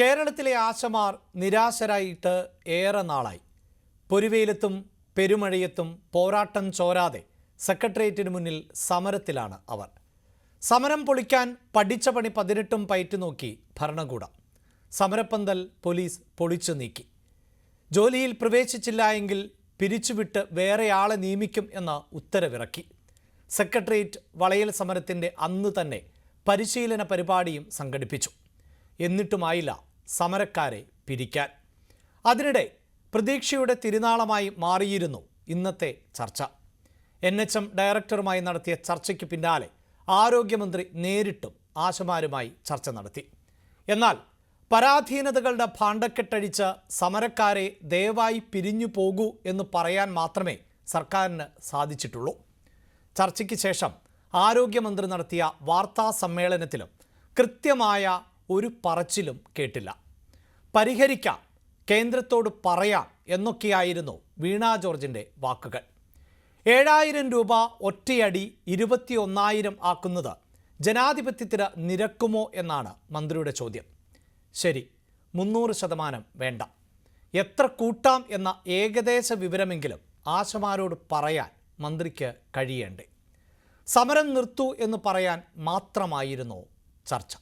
കേരളത്തിലെ ആശമാർ നിരാശരായിട്ട് ഏറെ നാളായി. പൊരുവെയിലത്തും പെരുമഴയത്തും പോരാട്ടം ചോരാതെ സെക്രട്ടേറിയറ്റിന് മുന്നിൽ സമരത്തിലാണ് അവർ. സമരം പൊളിക്കാൻ പഠിച്ച പണി പതിനെട്ടും പയറ്റു നോക്കി ഭരണകൂടം. സമരപ്പന്തൽ പോലീസ് പൊളിച്ചു നീക്കി. ജോലിയിൽ പ്രവേശിച്ചില്ല എങ്കിൽ പിരിച്ചുവിട്ട് വേറെയാളെ നിയമിക്കും എന്ന ഉത്തരവിറക്കി. സെക്രട്ടേറിയറ്റ് വളയൽ സമരത്തിന്റെ അന്ന് തന്നെ പരിശീലന പരിപാടിയും സംഘടിപ്പിച്ചു. എന്നിട്ടുമായില്ല സമരക്കാരെ പിരിക്കാൻ. അതിനിടെ പ്രതീക്ഷയുടെ തിരുനാളമായി മാറിയിരുന്നു ഇന്നത്തെ ചർച്ച. എൻ എച്ച് എം ഡയറക്ടറുമായി നടത്തിയ ചർച്ചയ്ക്ക് പിന്നാലെ ആരോഗ്യമന്ത്രി നേരിട്ടും ആശമാരുമായി ചർച്ച നടത്തി. എന്നാൽ പരാധീനതകളുടെ ഭാണ്ഡക്കെട്ടഴിച്ച് സമരക്കാരെ ദയവായി പിരിഞ്ഞു പോകൂ എന്ന് പറയാൻ മാത്രമേ സർക്കാരിന് സാധിച്ചിട്ടുള്ളൂ. ചർച്ചയ്ക്ക് ശേഷം ആരോഗ്യമന്ത്രി നടത്തിയ വാർത്താ സമ്മേളനത്തിലും കൃത്യമായ ഒരു പറച്ചിലും കേട്ടില്ല. പരിഹരിക്കാം കേന്ദ്രത്തോട് പറയാം എന്നൊക്കെയായിരുന്നു വീണ ജോർജിന്റെ വാക്കുകൾ. ഏഴായിരം രൂപ ഒറ്റയടി ഇരുപത്തിയൊന്നായിരം ആക്കുന്നത് ജനാധിപത്യത്തിന് നിരക്കുമോ എന്നാണ് മന്ത്രിയുടെ ചോദ്യം. ശരി മുന്നൂറ് ശതമാനം വേണ്ട. എത്ര കൂട്ടാം എന്ന ഏകദേശ വിവരമെങ്കിലും ആശമാരോട് പറയാൻ മന്ത്രിക്ക് കഴിയേണ്ടേ? സമരം നിർത്തൂ എന്ന് പറയാൻ മാത്രമായിരുന്നു ചർച്ച.